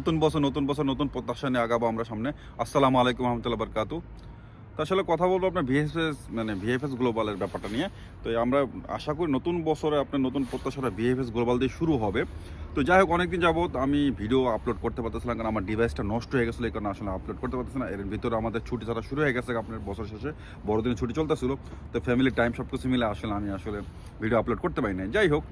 নতুন বছর নতুন বছর, নতুন প্রত্যাশা নিয়ে আগাবো আমরা সামনে। আসসালামু আলাইকুম রহমতুল্লাহ বরকাতু। তো আসলে কথা বলব আপনার ভিএফএস মানে ভিএফএস গ্লোবালের ব্যাপারটা নিয়ে। তো আমরা আশা করি নতুন বছরে আপনার নতুন প্রত্যাশাটা ভিএফএস গ্লোবাল দিয়ে শুরু হবে। তো যাই হোক, অনেকদিন যাবত আমি ভিডিও আপলোড করতে পারতেছিলাম, কারণ আমার ডিভাইসটা নষ্ট হয়ে গেছিল, এই কারণে আসলে আপলোড করতে পারতেছি না। এর ভিতরে আমাদের ছুটি ছাড়া শুরু হয়ে গেছে, আপনার বছর শেষে বড়দিনের ছুটি চলতেছিল। তো ফ্যামিলি টাইম সব কিছু মিলে আসলে আমি আসলে ভিডিও আপলোড করতে পারি না যাই হোক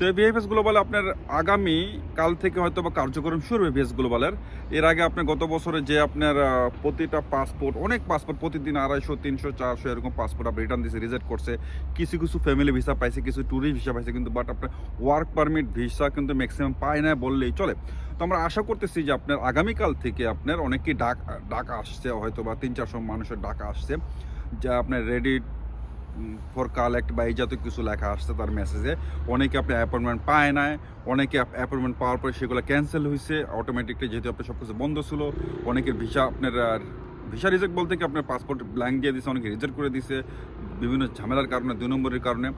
তো এই ভিএফএস গ্লোবাল আপনার আগামী কাল থেকে হয়তো বা কার্যক্রম শুরু হবে ভিএস গ্লোবালের এর। আগে আপনি গত বছরে যে আপনার প্রতিটা পাসপোর্ট অনেক পাসপোর্ট প্রতিদিন আড়াইশো, তিনশো, চারশো এরকম পাসপোর্ট আপনি রিটার্ন দিয়েছে রিজেক্ট করছে। কিছু কিছু ফ্যামিলি ভিসা পাইছে, কিছু ট্যুরিস্ট ভিসা পাইছে কিন্তু বাট আপনার ওয়ার্ক পারমিট ভিসা কিন্তু ম্যাক্সিমাম পায় না বললেই চলে। তো আমরা আশা করতেছি যে আপনার আগামীকাল থেকে আপনার অনেকেই ডাক ডাক আসছে হয়তো বা তিন, চারশো মানুষের ডাক আসছে। যা আপনার রেডি ফর কালেক্ট বা এই জাতীয় কিছু লেখা আসছে তার মেসেজে অনেকে আপনি অ্যাপয়েন্টমেন্ট পায় নাই, অনেকে অ্যাপয়েন্টমেন্ট পাওয়ার পরে সেগুলো ক্যান্সেল হয়েছে অটোমেটিকলি যেহেতু আপনার সব কিছু বন্ধ ছিল, অনেকের ভিসা আপনার ভিসা রিজেক্ট বলতে কি আপনার পাসপোর্ট ব্ল্যাঙ্ক দিয়ে দিছে, অনেকে রিজেক্ট করে দিছে। বিভিন্ন ঝামেলার কারণে, দুই নম্বরের কারণে।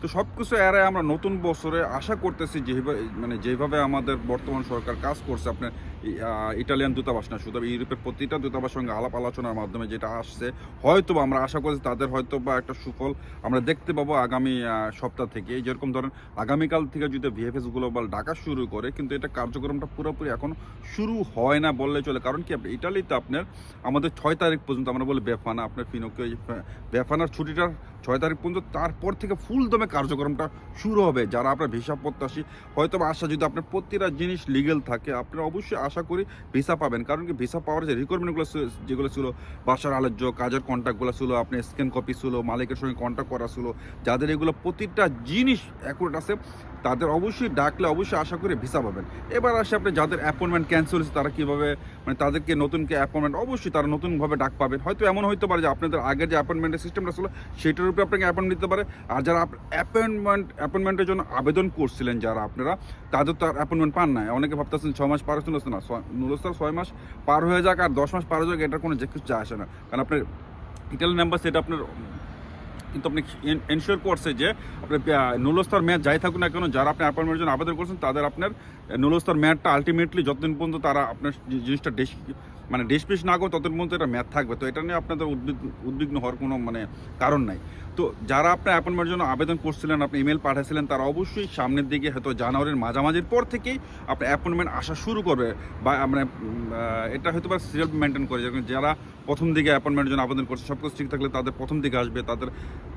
তো সব কিছু এড়ায় আমরা নতুন বছরে আশা করতেছি যেভাবে মানে যেভাবে আমাদের বর্তমান সরকার কাজ করছে, আপনার ইটালিয়ান দূতাবাস না শুধু ইউরোপের প্রতিটা দূতাবাস সঙ্গে আলাপ আলোচনার মাধ্যমে যেটা আসছে হয়তো আমরা আশা করছি তাদের হয়তো বা একটা সুফল আমরা দেখতে পাবো আগামী সপ্তাহ থেকে। যেরকম ধরেন, আগামীকাল থেকে যদি ভিএফএস গ্লোবাল ডাকা শুরু করে, কিন্তু এটা কার্যক্রমটা পুরোপুরি এখন শুরু হয় না বললে চলে। কারণ কি ইটালিতে আপনার আমাদের ছয় তারিখ পর্যন্ত আমরা বলি বেফানা, আপনার ফিনোকে বেফানার ছুটিটার ছয় তারিখ পর্যন্ত তারপর থেকে ফুল দমে কার্যক্রমটা শুরু হবে। যারা আপনার ভিসা প্রত্যাশী হয়তো আশা যদি আপনার প্রতিটা জিনিস লিগেল থাকে, আপনারা অবশ্যই আশা করি ভিসা পাবেন। কারণ কি ভিসা পাওয়ার যে রিকোয়ারমেন্টগুলো যেগুলো ছিল, বাসার আলোচ্য, কাজের কন্ট্যাক্টগুলো ছিল, আপনি স্ক্যান কপি ছিল, মালিকের সঙ্গে কন্ট্যাক্ট করা ছিল, যাদের এগুলো প্রতিটা জিনিস অ্যাকুরেট আছে তাদের অবশ্যই ডাকলে অবশ্যই আশা করে ভিসা পাবেন। এবার আসে আপনি যাদের অ্যাপয়েন্টমেন্ট ক্যান্সেল হয়েছে, তারা কীভাবে মানে তাদেরকে নতুনকে অ্যাপয়েন্টমেন্ট অবশ্যই তারা নতুনভাবে ডাক পাবেন। হয়তো এমন হতে পারে যে আপনাদের আগের যে অ্যাপয়েন্টমেন্টের সিস্টেমটা ছিল, সেটার উপরে আপনাকে অ্যাপয়েন্টমেন্ট দিতে পারে। আর যারা অ্যাপয়েন্টমেন্ট অ্যাপয়েন্টমেন্টের জন্য আবেদন করছিলেন যারা আপনারা, তাদের তো আর অ্যাপয়েন্টমেন্ট পান না অনেকে ভাবতেছেন ছ মাস পার হচ্ছে না নুরস্তার ছয় মাস পার হয়ে যাক, আর দশ মাস পার হয়ে যাক, এটার কোনো যে কিছু যায় আসে না। কারণ আপনার ইটালি নাম্বার সেটা আপনার কিন্তু আপনি এনশিওর করছে যে আপনি নুলস্তর ম্যাচ যাই থাকুন না কেন, যারা আপনি অ্যাপয়েন্টমেন্টের জন্য আবেদন করছেন, তাদের আপনার নুলস্তর ম্যাচটা আলটিমেটলি যতদিন পর্যন্ত তারা আপনার জিনিসটা মানে ডেসপিস না করে ততদিন পর্যন্ত এটা ম্যাথ থাকবে। তো এটা নিয়ে আপনাদের উদ্বিগ্ন উদ্বিগ্ন হওয়ার কোনো মানে কারণ নাই। তো যারা আপনার অ্যাপয়েন্টমেন্টের জন্য আবেদন করছিলেন, আপনি ইমেল পাঠিয়েছিলেন তারা অবশ্যই সামনের দিকে হয়তো জানুয়ারির মাঝামাঝির পর থেকেই আপনার অ্যাপয়েন্টমেন্ট আসা শুরু করবে বা মানে এটা হয়তো বা সিরিয়াল মেনটেন করে যেরকম যারা প্রথম দিকে অ্যাপয়েন্টমেন্টের জন্য আবেদন করছে, সব কিছু ঠিক থাকলে তাদের প্রথম দিকে আসবে, তাদের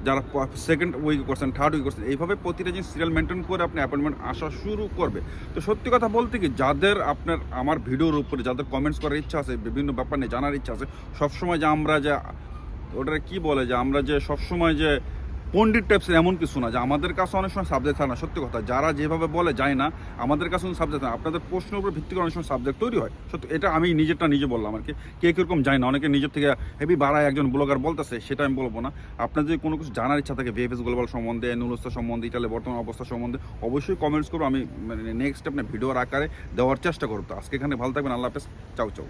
যারা সেকেন্ড উইক করছেন থার্ড উইক করছেন, এইভাবে প্রতিটা জিনিস সিরিয়াল মেনটেন করে আপনি অ্যাপয়েন্টমেন্ট আসা শুরু করবে। তো সত্যি কথা বলতে কি, যাদের আপনার, আমার ভিডিওর উপরে যাদের কমেন্টস করার ইচ্ছা আছে বিভিন্ন ব্যাপার নিয়ে জানার ইচ্ছা আছে। সবসময় যে আমরা যে ওটা কি বলে যে, আমরা যে সবসময় যে পন্ডিত টাইপসের এমন কিছু না, যে আমাদের কাছে অনেক সময় সাবজেক্ট থাকে না, সত্যি কথা। যারা যেভাবে বলে যায় না, আমাদের কাছে কোনো সাবজেক্ট না। আপনাদের প্রশ্নের উপর ভিত্তি করে অনেক সময় সাবজেক্ট তৈরি হয়। সত্যি, এটা আমি নিজেরটা নিজে বললাম আর কি। কে কীরকম যায় না? অনেকে নিজের থেকে হেভি বাড়ায়, একজন ব্লগার বলতেছে, সেটা আমি বলব না। আপনার যদি কোনো কিছু জানার ইচ্ছা থাকে ভিএফএস গ্লোবাল সম্বন্ধে নুলস্তা সম্বন্ধে ইটালি বর্তমান অবস্থা সম্বন্ধে, অবশ্যই কমেন্টস করব। আমি মানে নেক্সট আপনার ভিডিওর আকারে দেওয়ার চেষ্টা করব। তো আজকে এখানে ভালো থাকবেন। আল্লাহ হাফেজ। চাও চাও।